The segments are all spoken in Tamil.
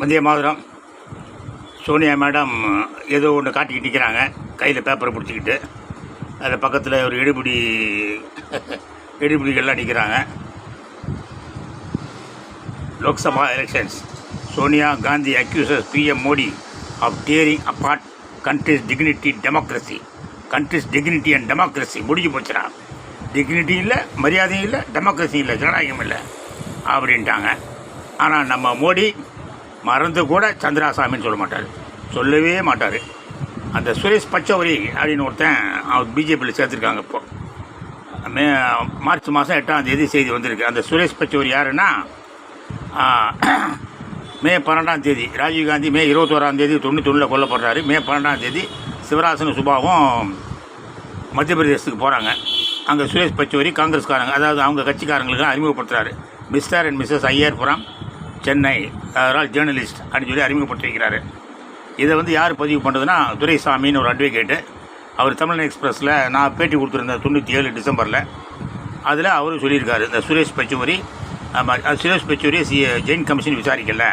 மதிய மாதிரம். சோனியா மேடம் ஏதோ ஒன்று காட்டிக்கிட்டு நிற்கிறாங்க கையில் பேப்பரை பிடிச்சிக்கிட்டு. அதில் பக்கத்தில் ஒரு எடுபிடி எடுபிடிகள்லாம் நிற்கிறாங்க Lok Sabha elections Sonia Gandhi accuses PM Modi of tearing apart country's dignity democracy country's dignity and democracy முடிஞ்சு போச்சுடா. டிக்னிட்டி இல்லை மரியாதையும் இல்லை டெமோக்ரஸி இல்லை ஜனநாயகம் இல்லை. அப்படின்ட்டாங்க. ஆனால் நம்ம மோடி மறந்து கூட சந்திராசாமின்னு சொல்ல மாட்டார். சொல்லவே மாட்டார். அந்த சுரேஷ் பச்சவரி அப்படின்னு ஒருத்தன் அவர் பிஜேபியில் சேர்த்துருக்காங்க இப்போ. மே மார்ச் மாதம் எட்டாம் தேதி செய்தி வந்திருக்கு. அந்த சுரேஷ் பச்சவரி யாருன்னா மே பன்னெண்டாம் தேதி ராஜீவ்காந்தி மே இருபத்தோராம் தேதி தொண்ணூத்தொன்னில் கொல்லப்படுறாரு. மே பன்னெண்டாம் தேதி சிவராசன சுபாவும் மத்திய பிரதேசத்துக்கு போகிறாங்க அங்கே சுரேஷ் பச்சோரி காங்கிரஸ்காரங்க அதாவது அவங்க கட்சிக்காரங்களுக்கு அறிமுகப்படுத்துகிறாரு mister and missus Iyer from Chennai அதனால் ஜேர்னலிஸ்ட் அப்படின்னு சொல்லி அறிமுகப்பட்டிருக்கிறாரு இதை வந்து யார் பதிவு பண்ணுறதுன்னா துரைசாமின்னு ஒரு அட்வொகேட்டு அவர் தமிழன் எக்ஸ்பிரஸில் நான் பேட்டி கொடுத்துருந்தேன் தொண்ணூற்றி ஏழு டிசம்பரில். அதில் அவரும் சொல்லியிருக்காரு இந்த சுரேஷ் பச்சோரி ஆமாம் அது சுரேஷ் பச்சோரி சி ஜெயின் கமிஷன் விசாரிக்கல.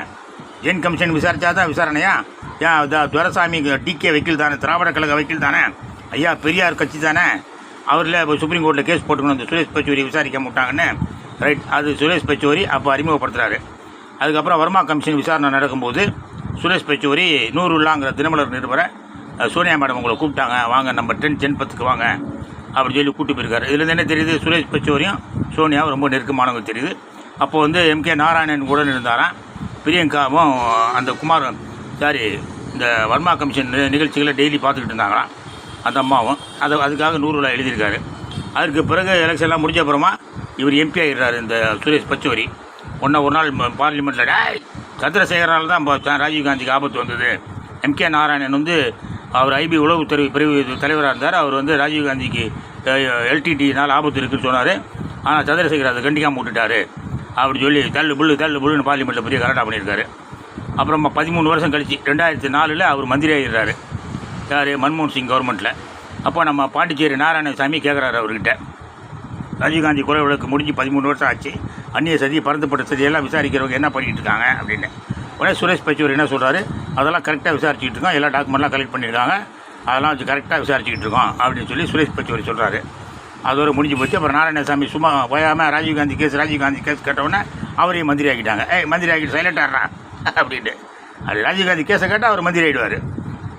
ஜெயின் கமிஷன் விசாரித்தா தான் விசாரணையா? ஏன் அது துரசாமி டிகே வக்கீல் தானே திராவிட கழக வக்கீல் தானே? ஐயா பெரியார் கட்சி தானே? அவரில் இப்போ சுப்ரீம் கோர்ட்டில் கேஸ் போட்டுக்கணும் அந்த சுரேஷ் பச்சோரி விசாரிக்க மாட்டாங்கன்னு. ரைட் அது சுரேஷ் பச்சோரி அப்போ அறிமுகப்படுத்துகிறாரு அதுக்கப்புறம் வர்மா கமிஷன் விசாரணை நடக்கும்போது சுரேஷ் பெச்சூரி நூறுலாங்கிற தினமலர் நிருபரை சோனியா மேடம் உங்களை கூப்பிட்டாங்க. வாங்க நம்ம டென் டென் பத்துக்கு வாங்க. அப்படின்னு சொல்லி கூட்டி போயிருக்காரு. இதுலேருந்து என்ன தெரியுது? சுரேஷ் பச்சோரியும் சோனியாவும் ரொம்ப நெருக்கமானவங்க தெரியுது. அப்போ வந்து எம்கே நாராயணன் கூட இருந்தாராம். பிரியங்காவும் அந்த குமார் சாரி இந்த வர்மா கமிஷன் நிகழ்ச்சிகளை டெய்லி பார்த்துக்கிட்டு இருந்தாங்களாம். அந்த அம்மாவும். அதை அதுக்காக நூறுலா எழுதியிருக்காரு. அதுக்கு பிறகு எலெக்ஷன்லாம் முடிஞ்ச அப்புறமா இவர் எம்பி ஆகிடுறாரு இந்த சுரேஷ் பச்சோரி. ஒன்றை ஒரு நாள் பார்லிமெண்ட்டில் டேய் சந்திரசேகரனால தான் இப்போ ராஜீவ்காந்திக்கு ஆபத்து வந்தது. எம்கே நாராயணன் வந்து அவர் ஐபி உளவுத்துறை பிரிவு தலைவராக இருந்தார். அவர் வந்து ராஜீவ்காந்திக்கு எல்டிடினால் ஆபத்து இருக்குன்னு சொன்னார். ஆனால் சந்திரசேகர் அதை கண்டிக்காம விட்டுட்டார். அப்படி சொல்லி தள்ளு புல்லு தள்ளு புல்லுன்னு பார்லிமெண்ட்டில் பெரிய கலாட்டா பண்ணியிருக்காரு. அப்புறமா பதிமூணு வருஷம் கழிச்சு ரெண்டாயிரத்தி நாலில் அவர் மந்திரி ஆகிடுறாரு யார்? மன்மோகன் சிங் கவர்மெண்ட்டில் அப்போ நம்ம பாண்டிச்சேரி நாராயணசாமி கேட்குறாரு அவர்கிட்ட. ராஜீவ்காந்தி கொலை வழக்கு முடிஞ்சு பதிமூணு வருஷம் ஆச்சு. அந்நிய சதி பறந்துப்பட்ட சதியெல்லாம் விசாரிக்கிறவங்க என்ன பண்ணிகிட்டு இருக்காங்க அப்படின்னு. உடனே சுரேஷ் பச்சூர் என்ன சொல்கிறாரு அதெல்லாம் கரெக்டாக விசாரிச்சுக்கிட்டு இருக்கோம். எல்லா டாக்குமெண்ட்லாம் கலெக்ட் பண்ணியிருக்காங்க. அதெல்லாம் வச்சு கரெக்டாக விசாரிச்சுக்கிட்டு இருக்கோம் அப்படின்னு சொல்லி சுரேஷ் பச்சூர் சொல்கிறாரு அதோட முடிஞ்சு போச்சு. அப்புறம் நாராயணசாமி சும்மா போயாமல் ராஜீவ்காந்தி கேஸ் ராஜீவ்காந்தி கேஸ் கேட்டவுடனே அவரையும் மந்திரி ஆக்கிட்டாங்க. ஏய் மந்திரி ஆக்கிட்டு சைலண்ட் ஆடுறா அப்படின்ட்டு அது ராஜீவ்காந்தி கேஸை கேட்டால் அவர் மந்திரி ஆகிடுவார்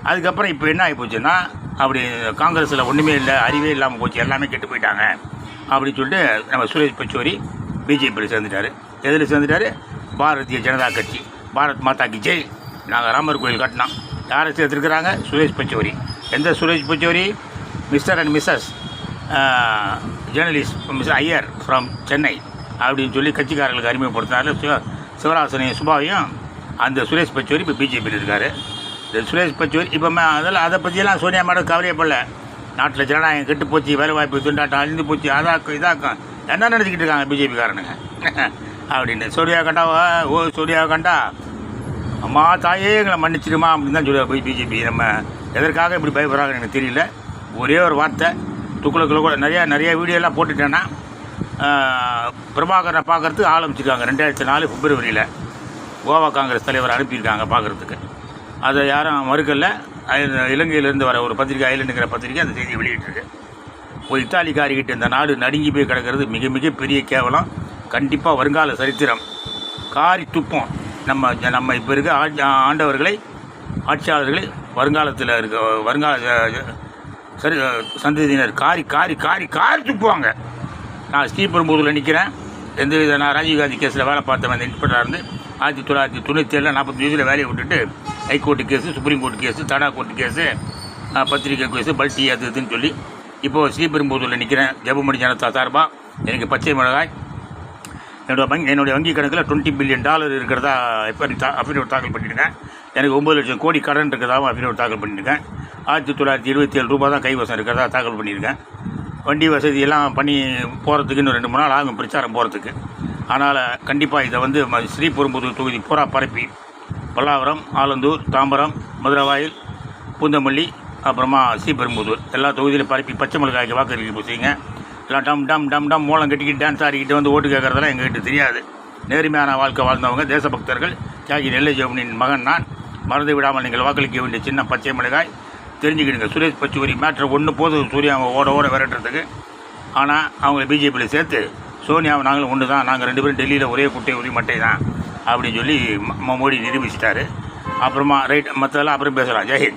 அதுக்கப்புறம் இப்போ என்ன ஆகி போச்சுன்னா அப்படி காங்கிரஸில் ஒன்றுமே இல்லை அறிவே இல்லாமல் போச்சு. எல்லாமே கெட்டு போயிட்டாங்க அப்படின்னு சொல்லிட்டு நம்ம சுரேஷ் பச்சோரி பிஜேபியில் சேர்ந்துட்டாரு. எதில் சேர்ந்துட்டாரு? பாரதிய ஜனதா கட்சி. பாரத் மாதா கி ஜெய். நாங்கள் ராமர் கோயில் கட்டினோம். யாரை சேர்த்துருக்குறாங்க? சுரேஷ் பச்சோரி. எந்த Suresh Pachauri? Mister and missus journalist miss Iyer from Chennai அப்படின்னு சொல்லி கட்சிக்காரர்களுக்கு அறிமுகப்படுத்தினாரு. சிவ சிவராசனையும் சுபாவையும் அந்த சுரேஷ் பச்சோரி இப்போ பிஜேபியில் இருக்கார். இந்த சுரேஷ் பச்சோரி இப்போ அதெல்லாம் அதை பற்றியெல்லாம் சோனியா மேடம் கவலையப்படல நாட்டில் ஜனநாயகம் கெட்டு போச்சு வேலை வாய்ப்பு துண்டாட்டம் அழிந்து போச்சு அதாக்கும் இதாக்கும். என்ன நினச்சிக்கிட்டு இருக்காங்க பிஜேபிக்காரனுங்க அப்படின்னு. சோனியா கண்டாவா ஓ சோனியா கண்டா அம்மா தாயே எங்களை மன்னிச்சிடுமா அப்படின்னு தான் சொல்லுவார் போய் பிஜேபி நம்ம எதற்காக இப்படி பயப்படுறாங்கன்னு எனக்கு தெரியல. ஒரே ஒரு வார்த்தை துக்குளக்குள்ள கூட நிறையா நிறைய வீடியோலாம் போட்டுட்டேன்னா பிரபாகரனை பார்க்கறதுக்கு ஆரம்பிச்சிருக்காங்க ரெண்டாயிரத்தி நாலு பிப்ரவரியில் கோவா காங்கிரஸ் தலைவர் அனுப்பியிருக்காங்க பார்க்குறதுக்கு. அதை யாரும் மறுக்கல. இலங்கையிலேருந்து வர ஒரு பத்திரிகை ஐலண்டுங்கிற பத்திரிகை அந்த செய்தியை வெளியிட்டிருக்கு. ஒரு இத்தாலிக்காரிக்கிட்ட இந்த நாடு நடுங்கி போய் கிடக்கிறது மிக மிக பெரிய கேவலம். கண்டிப்பாக வருங்கால சரித்திரம். காரி துப்பம். நம்ம நம்ம இப்போ இருக்க ஆண்டவர்களை ஆட்சியாளர்களை வருங்காலத்தில் இருக்க வருங்கால சரி சந்ததியினர் காரி காரி காரி காரி துப்புவாங்க. நான் ஸ்ரீபெரும்புதூரில் நிற்கிறேன் எந்த வித நான் ராஜீவ்காந்தி கேஸில் வேலை பார்த்தவன் அந்த இன்ஸ்பெக்டராக இருந்து ஆயிரத்தி தொள்ளாயிரத்தி தொண்ணூற்றி ஏழில் நாற்பத்தி வயசில் வேலையை விட்டுட்டு high court case supreme court case TADA court case பத்திரிக்கை கேஸு பல்டி அது இதுன்னு சொல்லி இப்போது ஸ்ரீபெரும்புதூரில் நிற்கிறேன் ஜெபமணி ஜனதா சார்பாக எனக்கு பச்சை மிளகாய் என்னோட வங்கி என்னுடைய வங்கி கணக்கில் டுவெண்ட்டி பில்லியன் டாலர் இருக்கிறதா இப்போ அஃபிடவிட் தாக்கல் பண்ணியிருக்கேன் எனக்கு ஒம்பது லட்சம் கோடி கடன் இருக்கிறதாவும் அஃபிடவிட் தாக்கல் பண்ணியிருக்கேன் ஆயிரத்தி தொள்ளாயிரத்தி இருபத்தி ஏழு ரூபா தான் கைவசம் இருக்கிறதா தாக்கல் பண்ணியிருக்கேன் வண்டி வசதி எல்லாம் பண்ணி போகிறதுக்கு இன்னும் ரெண்டு மூணு நாள் ஆகும் பிரச்சாரம் போகிறதுக்கு அதனால் கண்டிப்பாக இதை வந்து ம- ஸ்ரீபெரும்புதூர் தொகுதி பூரா பரப்பி. பல்லாவரம் ஆலந்தூர் தாம்பரம் மதுரவாயில் பூந்தமல்லி அப்புறமா சி பெரும்புதூர். எல்லா தொகுதியிலும் பரப்பி பச்சை மிளகாய்க்கு வாக்களிக்க செய்யுங்க எல்லாம் டம் டம் டம் டம் மூலம் கட்டிக்கிட்டு டான்ஸ் ஆடிக்கிட்டு வந்து ஓட்டு கேட்குறதெல்லாம் எங்ககிட்ட தெரியாது. நேர்மையான வாழ்க்கை வாழ்ந்தவங்க தேசபக்தர்கள் தியாகி நெல்லை ஜெவனின் மகன் நான். மறந்து விடாமல் நீங்கள் வாக்களிக்க வேண்டிய சின்ன பச்சை மிளகாய். தெரிஞ்சுக்கிடுங்க சுரேஷ் பச்சூரி மேட்ரு ஒன்று போதும் சூர்யா அவங்க ஓட ஓட விரட்டுறதுக்கு. ஆனால் அவங்கள பிஜேபியில் சேர்த்து சோனியாவை நாங்களும் ஒன்று தான் நாங்கள் ரெண்டு பேரும் டெல்லியில் ஒரே குட்டை ஒரே மட்டை தான் அப்படின்னு சொல்லி ம- மோடி நிரூபிச்சிட்டாரு. அப்புறமா ரைட் மற்றதெல்லாம் அப்புறம் பேசலாம். ஜெயஹிந்த்